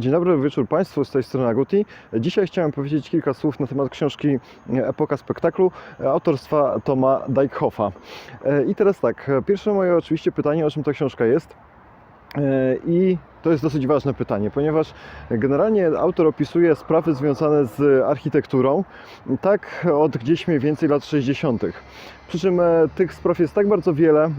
Dzień dobry wieczór Państwu, z tej strony Aguti. Dzisiaj chciałem powiedzieć kilka słów na temat książki Epoka Spektaklu autorstwa Toma Dijkhofa. E, I teraz tak, pierwsze moje oczywiście pytanie, o czym ta książka jest. E, I to jest dosyć ważne pytanie, ponieważ generalnie autor opisuje sprawy związane z architekturą, tak od gdzieś mniej więcej lat 60. Przy czym e, tych spraw jest tak bardzo wiele,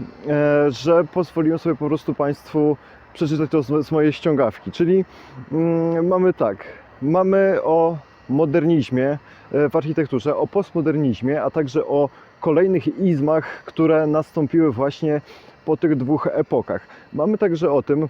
że pozwoliłem sobie po prostu Państwu przeczytać to z, z mojej ściągawki. Czyli mm, mamy tak, mamy o modernizmie e, w architekturze, o postmodernizmie, a także o kolejnych izmach, które nastąpiły właśnie po tych dwóch epokach. Mamy także o tym,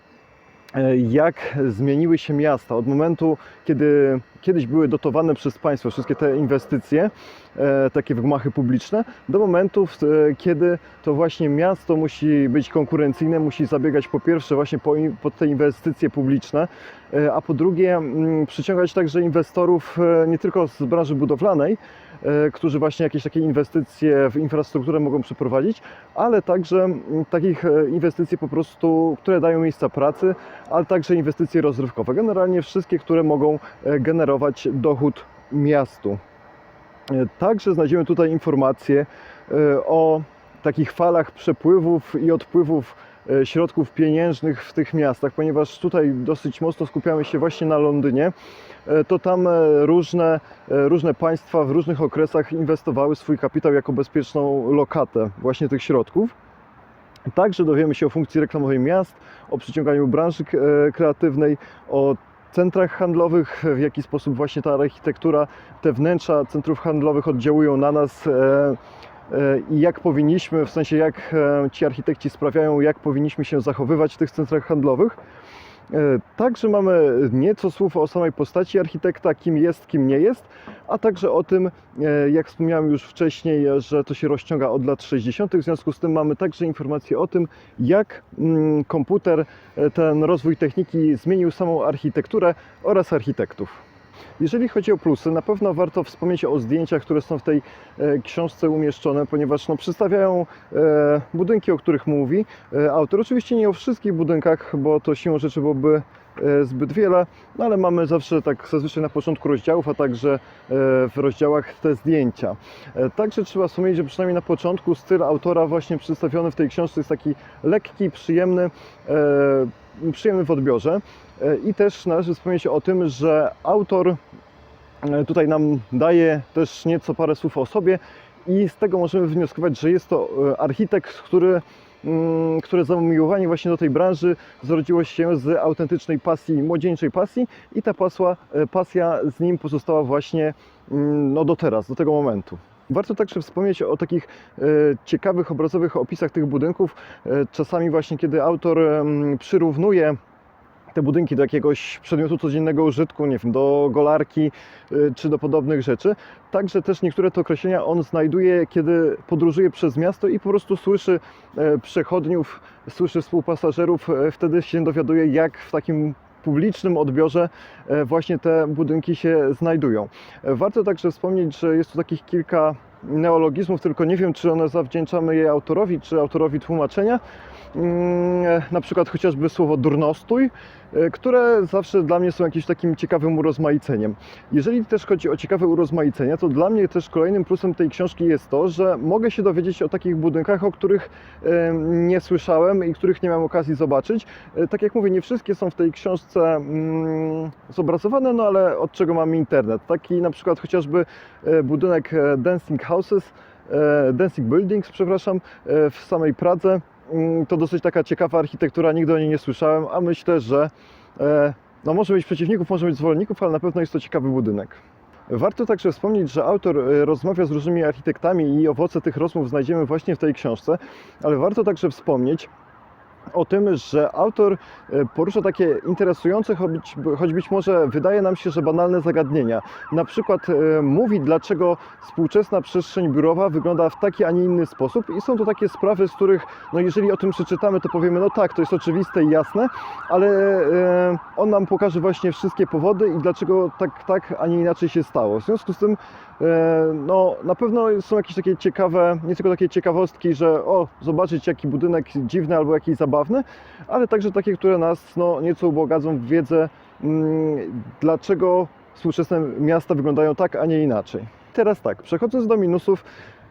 jak zmieniły się miasta? Od momentu, kiedy kiedyś były dotowane przez państwo wszystkie te inwestycje, e, takie wgmachy publiczne, do momentów, e, kiedy to właśnie miasto musi być konkurencyjne, musi zabiegać po pierwsze właśnie po, po te inwestycje publiczne, e, a po drugie mm, przyciągać także inwestorów e, nie tylko z branży budowlanej, e, którzy właśnie jakieś takie inwestycje w infrastrukturę mogą przeprowadzić, ale także mm, takich e, inwestycji po prostu, które dają miejsca pracy, ale także inwestycje rozrywkowe. Generalnie wszystkie, które mogą e, generować dochód miastu. E, Także znajdziemy tutaj informacje e, o takich falach przepływów i odpływów e, środków pieniężnych w tych miastach, ponieważ tutaj dosyć mocno skupiamy się właśnie na Londynie, e, to tam e, różne, e, różne państwa w różnych okresach inwestowały swój kapitał jako bezpieczną lokatę właśnie tych środków. Także dowiemy się o funkcji reklamowej miast, o przyciąganiu branży e, kreatywnej, o centrach handlowych, w jaki sposób właśnie ta architektura, te wnętrza centrów handlowych oddziałują na nas e, e, i jak powinniśmy, w sensie jak e, ci architekci sprawiają, jak powinniśmy się zachowywać w tych centrach handlowych. E, Także mamy nieco słów o samej postaci architekta, kim jest, kim nie jest, a także o tym, e, jak wspomniałem już wcześniej, że to się rozciąga od lat 60. W związku z tym mamy także informacje o tym, jak mm, komputer, e, ten rozwój techniki zmienił samą architekturę oraz architektów. Jeżeli chodzi o plusy, na pewno warto wspomnieć o zdjęciach, które są w tej e, książce umieszczone, ponieważ no, przedstawiają e, budynki, o których mówi e, autor. Oczywiście nie o wszystkich budynkach, bo to siłą rzeczy byłoby zbyt wiele, no ale mamy zawsze tak zazwyczaj na początku rozdziałów, a także w rozdziałach te zdjęcia. Także trzeba wspomnieć, że przynajmniej na początku styl autora właśnie przedstawiony w tej książce jest taki lekki, przyjemny, przyjemny w odbiorze. E, I też należy wspomnieć o tym, że autor e, tutaj nam daje też nieco parę słów o sobie i z tego możemy wnioskować, że jest to e, architekt, który, mm, które zamiłowanie właśnie do tej branży zrodziło się z autentycznej pasji, młodzieńczej pasji i ta pasła, pasja z nim pozostała właśnie mm, no, do teraz, do tego momentu. Warto także wspomnieć o takich e, ciekawych, obrazowych opisach tych budynków. E, czasami właśnie, kiedy autor przyrównuje te budynki do jakiegoś przedmiotu codziennego użytku, nie wiem, do golarki y, czy do podobnych rzeczy. Także też niektóre te określenia on znajduje, kiedy podróżuje przez miasto i po prostu słyszy e, przechodniów, słyszy współpasażerów, e, wtedy się dowiaduje, jak w takim publicznym odbiorze e, właśnie te budynki się znajdują. E, Warto także wspomnieć, że jest tu takich kilka neologizmów, tylko nie wiem, czy one zawdzięczamy je autorowi, czy autorowi tłumaczenia. Mm, Na przykład chociażby słowo durnostój, e, które zawsze dla mnie są jakimś takim ciekawym urozmaiceniem. Jeżeli też chodzi o ciekawe urozmaicenia, to dla mnie też kolejnym plusem tej książki jest to, że mogę się dowiedzieć o takich budynkach, o których nie słyszałem i których nie miałem okazji zobaczyć. E, Tak jak mówię, nie wszystkie są w tej książce mm, zobrazowane, no ale od czego mamy internet. Taki na przykład chociażby e, budynek Dancing Houses, e, Dancing Buildings, przepraszam, e, w samej Pradze. Mm, To dosyć taka ciekawa architektura, nigdy o niej nie słyszałem, a myślę, że e, no może mieć przeciwników, może mieć zwolenników, ale na pewno jest to ciekawy budynek. Warto także wspomnieć, że autor rozmawia z różnymi architektami i owoce tych rozmów znajdziemy właśnie w tej książce, ale warto także wspomnieć, o tym, że autor e, porusza takie interesujące, choć, być może wydaje nam się, że banalne zagadnienia. Na przykład e, mówi, dlaczego współczesna przestrzeń biurowa wygląda w taki, a nie inny sposób i są to takie sprawy, z których, no jeżeli o tym przeczytamy, to powiemy, no tak, to jest oczywiste i jasne, ale e, on nam pokaże właśnie wszystkie powody i dlaczego tak, tak, a nie inaczej się stało. W związku z tym No, na pewno są jakieś takie ciekawe, nie tylko takie ciekawostki, że o, zobaczyć jaki budynek dziwny albo jakiś zabawny, ale także takie, które nas no, nieco ubogacą w wiedzę, mm, dlaczego współczesne miasta wyglądają tak, a nie inaczej. Teraz tak, przechodząc do minusów, e,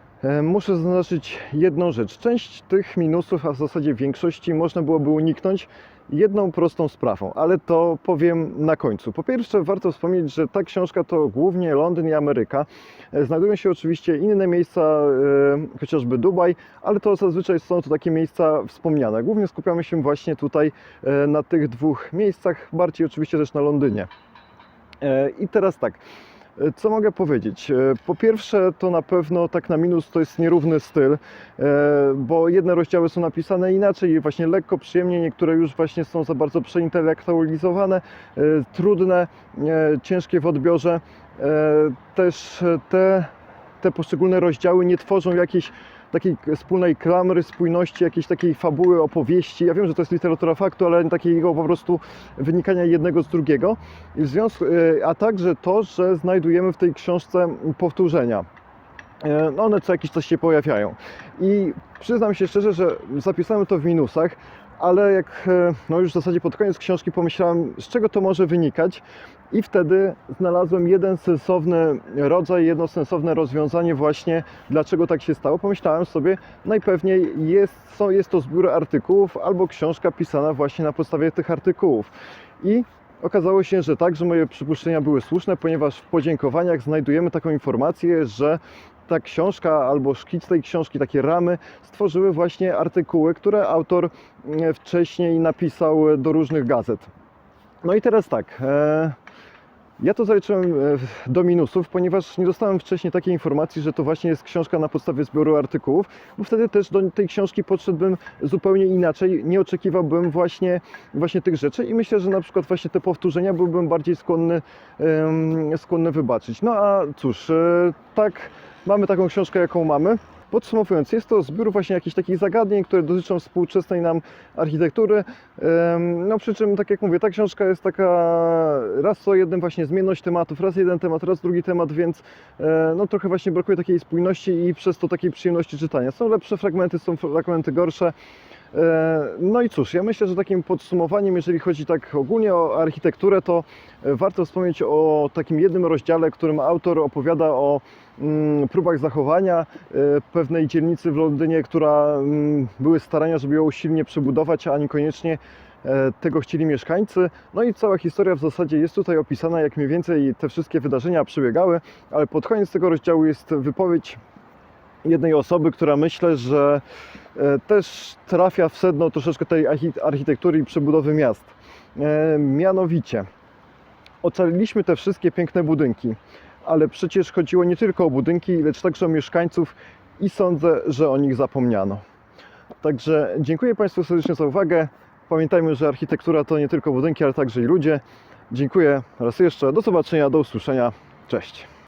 muszę zaznaczyć jedną rzecz. Część tych minusów, a w zasadzie większości, można byłoby uniknąć jedną prostą sprawą, ale to powiem na końcu. Po pierwsze, warto wspomnieć, że ta książka to głównie Londyn i Ameryka. E, Znajdują się oczywiście inne miejsca, e, chociażby Dubaj, ale to zazwyczaj są to takie miejsca wspomniane. Głównie skupiamy się właśnie tutaj e, na tych dwóch miejscach, bardziej oczywiście też na Londynie. E, I teraz tak. E, Co mogę powiedzieć? E, Po pierwsze, to na pewno tak na minus to jest nierówny styl, e, bo jedne rozdziały są napisane inaczej, właśnie lekko, przyjemnie, niektóre już właśnie są za bardzo przeintelektualizowane, trudne, ciężkie w odbiorze. Też te, te poszczególne rozdziały nie tworzą jakiejś takiej wspólnej klamry, spójności, jakiejś takiej fabuły, opowieści. Ja wiem, że to jest literatura faktu, ale takiego po prostu wynikania jednego z drugiego. I w związku, e, a także to, że znajdujemy w tej książce powtórzenia. E, No one co jakiś czas się pojawiają. I przyznam się szczerze, że zapisałem to w minusach, ale jak e, no już w zasadzie pod koniec książki pomyślałem, z czego to może wynikać, i wtedy znalazłem jeden sensowny rodzaj, jedno sensowne rozwiązanie właśnie, dlaczego tak się stało. Pomyślałem sobie, najpewniej jest, jest to zbiór artykułów albo książka pisana właśnie na podstawie tych artykułów. I okazało się, że tak, że moje przypuszczenia były słuszne, ponieważ w podziękowaniach znajdujemy taką informację, że ta książka albo szkic tej książki, takie ramy, stworzyły właśnie artykuły, które autor e, wcześniej napisał do różnych gazet. No i teraz tak. E, ja to zaliczyłem e, do minusów, ponieważ nie dostałem wcześniej takiej informacji, że to właśnie jest książka na podstawie zbioru artykułów, bo wtedy też do tej książki podszedłbym zupełnie inaczej, nie oczekiwałbym właśnie, właśnie tych rzeczy i myślę, że na przykład właśnie te powtórzenia byłbym bardziej skłonny, skłonny wybaczyć. No a cóż, e, tak, mamy taką książkę, jaką mamy. Podsumowując, jest to zbiór właśnie jakichś takich zagadnień, które dotyczą współczesnej nam architektury. No przy czym, tak jak mówię, ta książka jest taka raz co jednym właśnie zmienność tematów, raz jeden temat, raz drugi temat, więc e, no trochę właśnie brakuje takiej spójności i przez to takiej przyjemności czytania. Są lepsze fragmenty, są fragmenty gorsze. E, No i cóż, ja myślę, że takim podsumowaniem, jeżeli chodzi tak ogólnie o architekturę, to e, warto wspomnieć o takim jednym rozdziale, którym autor opowiada o mm, próbach zachowania e, pewnej dzielnicy w Londynie, która mm, były starania, żeby ją silnie przebudować, a niekoniecznie tego chcieli mieszkańcy. No i cała historia w zasadzie jest tutaj opisana, jak mniej więcej te wszystkie wydarzenia przebiegały, ale pod koniec tego rozdziału jest wypowiedź jednej osoby, która myślę, że e, też trafia w sedno troszeczkę tej archi- architektury i przebudowy miast. E, Mianowicie, ocaliliśmy te wszystkie piękne budynki, ale przecież chodziło nie tylko o budynki, lecz także o mieszkańców i sądzę, że o nich zapomniano. Także dziękuję Państwu serdecznie za uwagę. Pamiętajmy, że architektura to nie tylko budynki, ale także i ludzie. Dziękuję raz jeszcze. Do zobaczenia, do usłyszenia. Cześć.